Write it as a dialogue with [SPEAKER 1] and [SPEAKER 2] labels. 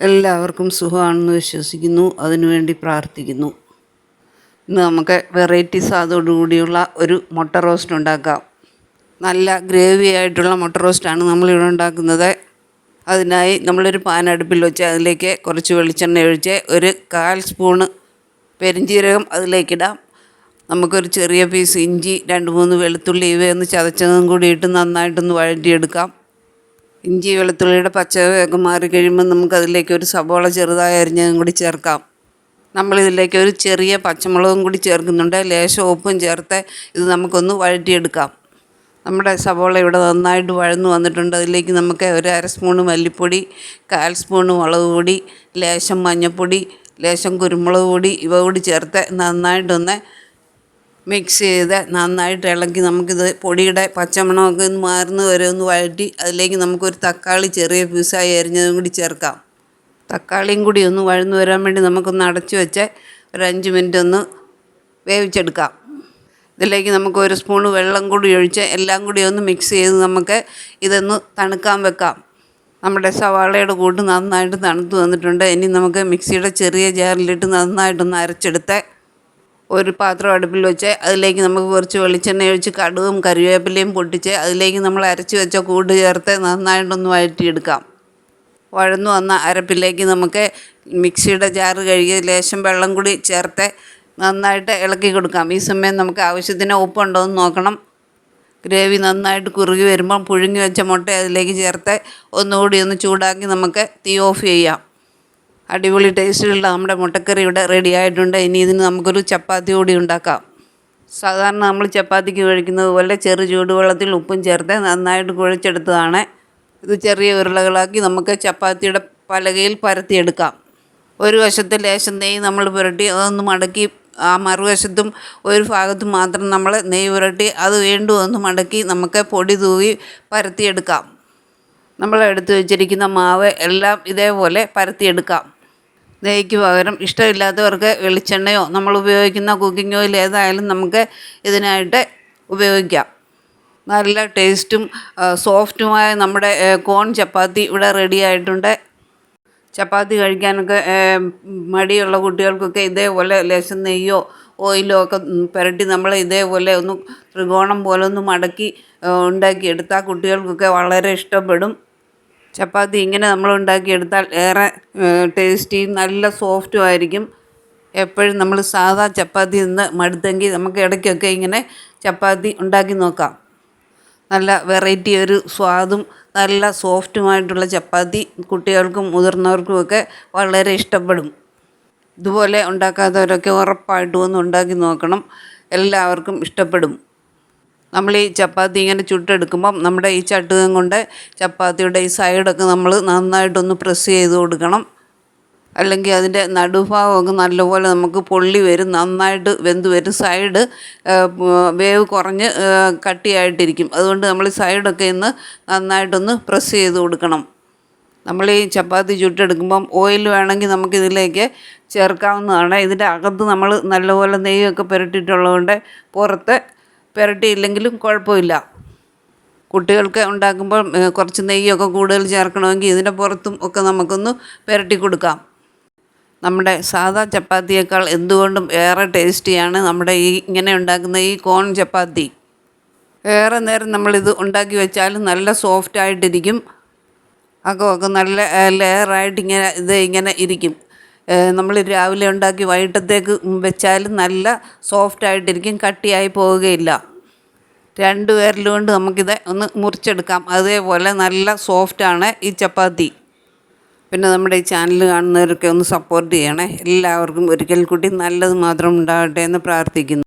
[SPEAKER 1] എല്ലാവർക്കും സുഖമാണെന്ന് വിശ്വസിക്കുന്നു. അതിനുവേണ്ടി പ്രാർത്ഥിക്കുന്നു. ഇന്ന് നമുക്ക് വെറൈറ്റി സ്വാദോടുകൂടിയുള്ള ഒരു മുട്ട റോസ്റ്റ് ഉണ്ടാക്കാം. നല്ല ഗ്രേവി ആയിട്ടുള്ള മുട്ട റോസ്റ്റാണ് നമ്മളിവിടെ ഉണ്ടാക്കുന്നത്. അതിനായി നമ്മളൊരു പാൻ അടുപ്പിൽ വെച്ച് അതിലേക്ക് കുറച്ച് വെളിച്ചെണ്ണ ഒഴിച്ച് ഒരു കാൽ സ്പൂണ് പെരിഞ്ചീരകം അതിലേക്കിടാം നമുക്കൊരു ചെറിയ പീസ് ഇഞ്ചി രണ്ട് മൂന്ന് വെളുത്തുള്ളി ഇവയൊന്ന് ചതച്ചതും കൂടി ഇട്ട് നന്നായിട്ടൊന്ന് വഴറ്റിയെടുക്കാം. ഇഞ്ചി വെളുത്തുള്ളിയുടെ പച്ചയൊക്കെ മാറി കഴിയുമ്പോൾ നമുക്കതിലേക്ക് ഒരു സവോള ചെറുതായി അരിഞ്ഞതും കൂടി ചേർക്കാം. നമ്മളിതിലേക്ക് ഒരു ചെറിയ പച്ചമുളകും കൂടി ചേർക്കുന്നുണ്ട്. ലേശം ഉപ്പും ചേർത്ത് ഇത് നമുക്കൊന്ന് വഴറ്റിയെടുക്കാം. നമ്മുടെ സവോള ഇവിടെ നന്നായിട്ട് വഴന്നു വന്നിട്ടുണ്ട്. അതിലേക്ക് നമുക്ക് ഒരു അര സ്പൂണ് മല്ലിപ്പൊടി കാൽ സ്പൂണ് മുളക് പൊടി ലേശം മഞ്ഞൾപ്പൊടി ലേശം കുരുമുളക് പൊടി ഇവ കൂടി ചേർത്ത് നന്നായിട്ടൊന്ന് മിക്സ് ചെയ്ത് നന്നായിട്ട് ഇളക്കി നമുക്കിത് പൊടിയുടെ പച്ചമണമൊക്കെ ഒന്ന് മാറുന്ന വരെ ഒന്ന് വഴറ്റി അതിലേക്ക് നമുക്കൊരു തക്കാളി ചെറിയ പീസായി അരിഞ്ഞതും കൂടി ചേർക്കാം. തക്കാളിയും കൂടി ഒന്ന് വഴന്നു വരാൻ വേണ്ടി നമുക്കൊന്ന് അടച്ചു വെച്ച് ഒരു അഞ്ച് മിനിറ്റ് ഒന്ന് വേവിച്ചെടുക്കാം. ഇതിലേക്ക് നമുക്ക് ഒരു സ്പൂൺ വെള്ളം കൂടി ഒഴിച്ച് എല്ലാം കൂടി ഒന്ന് മിക്സ് ചെയ്ത് നമുക്ക് ഇതൊന്ന് തണുക്കാൻ വെക്കാം. നമ്മുടെ സവാളയുടെ കൂട്ട് നന്നായിട്ട് തണുത്ത് വന്നിട്ടുണ്ട്. ഇനി നമുക്ക് മിക്സിയുടെ ചെറിയ ജാറിലിട്ട് നന്നായിട്ടൊന്ന് അരച്ചെടുത്ത് ഒരു പാത്രം അടുപ്പിൽ വെച്ച് അതിലേക്ക് നമുക്ക് കുറച്ച് വെളിച്ചെണ്ണ ഒഴിച്ച് കടുകും കറിവേപ്പിലയും പൊട്ടിച്ച് അതിലേക്ക് നമ്മൾ അരച്ച് വെച്ച കൂട് ചേർത്ത് നന്നായിട്ടൊന്ന് വഴറ്റിയെടുക്കാം. വഴന്നു വന്ന അരപ്പിലേക്ക് നമുക്ക് മിക്സിയുടെ ജാറ് കഴുകി ലേശം വെള്ളം കൂടി ചേർത്ത് നന്നായിട്ട് ഇളക്കി കൊടുക്കാം. ഈ സമയം നമുക്ക് ആവശ്യത്തിന് ഉപ്പുണ്ടോ എന്ന് നോക്കണം. ഗ്രേവി നന്നായിട്ട് കുറുകി വരുമ്പം പുഴുങ്ങി വെച്ച മുട്ട അതിലേക്ക് ചേർത്ത് ഒന്നുകൂടി ഒന്ന് ചൂടാക്കി നമുക്ക് തീ ഓഫ് ചെയ്യാം. അടിപൊളി ടേസ്റ്റിലുള്ള നമ്മുടെ മുട്ടക്കറി ഇവിടെ റെഡി ആയിട്ടുണ്ട്. ഇനി ഇതിന് നമുക്കൊരു ചപ്പാത്തി കൂടി ഉണ്ടാക്കാം. സാധാരണ നമ്മൾ ചപ്പാത്തിക്ക് കഴിക്കുന്നത് പോലെ ചെറു ചൂടുവെള്ളത്തിൽ ഉപ്പും ചേർത്ത് നന്നായിട്ട് കുഴച്ചെടുത്തതാണ്. ഇത് ചെറിയ ഉരുളകളാക്കി നമുക്ക് ചപ്പാത്തിയുടെ പലകയിൽ പരത്തിയെടുക്കാം. ഒരു വശത്ത് ലേശം നെയ്യ് നമ്മൾ പുരട്ടി അതൊന്ന് മടക്കി ആ മറുവശത്തും ഒരു ഭാഗത്തും മാത്രം നമ്മൾ നെയ്യ് പുരട്ടി അത് വീണ്ടും ഒന്ന് മടക്കി നമുക്ക് പൊടി തൂവി പരത്തിയെടുക്കാം. നമ്മൾ എടുത്തു വെച്ചിരിക്കുന്ന മാവ് എല്ലാം ഇതേപോലെ പരത്തിയെടുക്കാം. നെയ്ക്ക് പകരം ഇഷ്ടമില്ലാത്തവർക്ക് വെളിച്ചെണ്ണയോ നമ്മൾ ഉപയോഗിക്കുന്ന കുക്കിംഗ് ഓയിൽ ഏതായാലും നമുക്ക് ഇതിനായിട്ട് ഉപയോഗിക്കാം. നല്ല ടേസ്റ്റും സോഫ്റ്റുമായ നമ്മുടെ കോൺ ചപ്പാത്തി ഇവിടെ റെഡി ആയിട്ടുണ്ട്. ചപ്പാത്തി കഴിക്കാനൊക്കെ മടിയുള്ള കുട്ടികൾക്കൊക്കെ ഇതേപോലെ ലേശം നെയ്യോ ഓയിലോ ഒക്കെ പുരട്ടി നമ്മൾ ഇതേപോലെ ഒന്ന് ത്രികോണം പോലെ ഒന്ന് മടക്കി ഉണ്ടാക്കി എടുത്താൽ കുട്ടികൾക്കൊക്കെ വളരെ ഇഷ്ടപ്പെടും. ചപ്പാത്തി ഇങ്ങനെ നമ്മൾ ഉണ്ടാക്കിയെടുത്താൽ ഏറെ ടേസ്റ്റിയും നല്ല സോഫ്റ്റും ആയിരിക്കും. എപ്പോഴും നമ്മൾ സാധാ ചപ്പാത്തി നിന്ന് മടുത്തെങ്കിൽ നമുക്ക് ഇടയ്ക്കൊക്കെ ഇങ്ങനെ ചപ്പാത്തി ഉണ്ടാക്കി നോക്കാം. നല്ല വെറൈറ്റി ഒരു സ്വാദും നല്ല സോഫ്റ്റുമായിട്ടുള്ള ചപ്പാത്തി കുട്ടികൾക്കും മുതിർന്നവർക്കുമൊക്കെ വളരെ ഇഷ്ടപ്പെടും. ഇതുപോലെ ഉണ്ടാക്കാത്തവരൊക്കെ ഉറപ്പായിട്ടും ഒന്ന് ഉണ്ടാക്കി നോക്കണം. എല്ലാവർക്കും ഇഷ്ടപ്പെടും. നമ്മൾ ഈ ചപ്പാത്തി ഇങ്ങനെ ചുട്ടെടുക്കുമ്പം നമ്മുടെ ഈ ചട്ടുകം കൊണ്ട് ചപ്പാത്തിയുടെ ഈ സൈഡൊക്കെ നമ്മൾ നന്നായിട്ടൊന്ന് പ്രസ് ചെയ്ത് കൊടുക്കണം. അല്ലെങ്കിൽ അതിന്റെ നടുഭാഗമൊക്കെ നല്ലപോലെ നമുക്ക് പൊള്ളി വരും നന്നായിട്ട് വെന്ത് വരും. സൈഡ് വേവ് കുറഞ്ഞ് കട്ടിയായിട്ടിരിക്കും. അതുകൊണ്ട് നമ്മൾ സൈഡൊക്കെ ഇന്ന് നന്നായിട്ടൊന്ന് പ്രസ് ചെയ്ത് കൊടുക്കണം. നമ്മൾ ഈ ചപ്പാത്തി ചുട്ടെടുക്കുമ്പം ഓയിൽ വേണമെങ്കിൽ നമുക്കിതിലേക്ക് ചേർക്കാവുന്നതാണ്. ഇതിന്റെ അകത്ത് നമ്മൾ നല്ലപോലെ നെയ്യൊക്കെ പുരട്ടിയിട്ടുള്ളതുകൊണ്ട് പുറത്ത് പുരട്ടിയില്ലെങ്കിലും കുഴപ്പമില്ല. കുട്ടികൾക്ക് ഉണ്ടാക്കുമ്പോൾ കുറച്ച് നെയ്യൊക്കെ കൂടുതൽ ചേർക്കണമെങ്കിൽ ഇതിന്റെ പുറത്തും ഒക്കെ നമുക്കൊന്ന് പുരട്ടി കൊടുക്കാം. നമ്മുടെ സാധാ ചപ്പാത്തിയേക്കാൾ എന്തുകൊണ്ടും ഏറെ ടേസ്റ്റിയാണ് നമ്മുടെ ഈ ഇങ്ങനെ ഉണ്ടാക്കുന്ന ഈ കോൺ ചപ്പാത്തി. ഏറെ നേരം നമ്മളിത് ഉണ്ടാക്കി വെച്ചാൽ നല്ല സോഫ്റ്റ് ആയിട്ടിരിക്കും അകമൊക്കെ നല്ല ലെയറായിട്ട് ഇങ്ങനെ ഇത് ഇങ്ങനെ ഇരിക്കും. നമ്മൾ രാവിലെ ഉണ്ടാക്കി വൈകിട്ടത്തേക്ക് വെച്ചാലും നല്ല സോഫ്റ്റ് ആയിട്ടിരിക്കും കട്ടിയായി പോവുകയില്ല. രണ്ട് പേരിൽ കൊണ്ട് നമുക്കിത് ഒന്ന് മുറിച്ചെടുക്കാം. അതേപോലെ നല്ല സോഫ്റ്റാണ് ഈ ചപ്പാത്തി. പിന്നെ നമ്മുടെ ഈ ചാനൽ കാണുന്നവരൊക്കെ ഒന്ന് സപ്പോർട്ട് ചെയ്യണേ. എല്ലാവർക്കും ഒരിക്കൽ കൂടി നല്ലത് മാത്രം ഉണ്ടാകട്ടെ എന്ന് പ്രാർത്ഥിക്കുന്നു.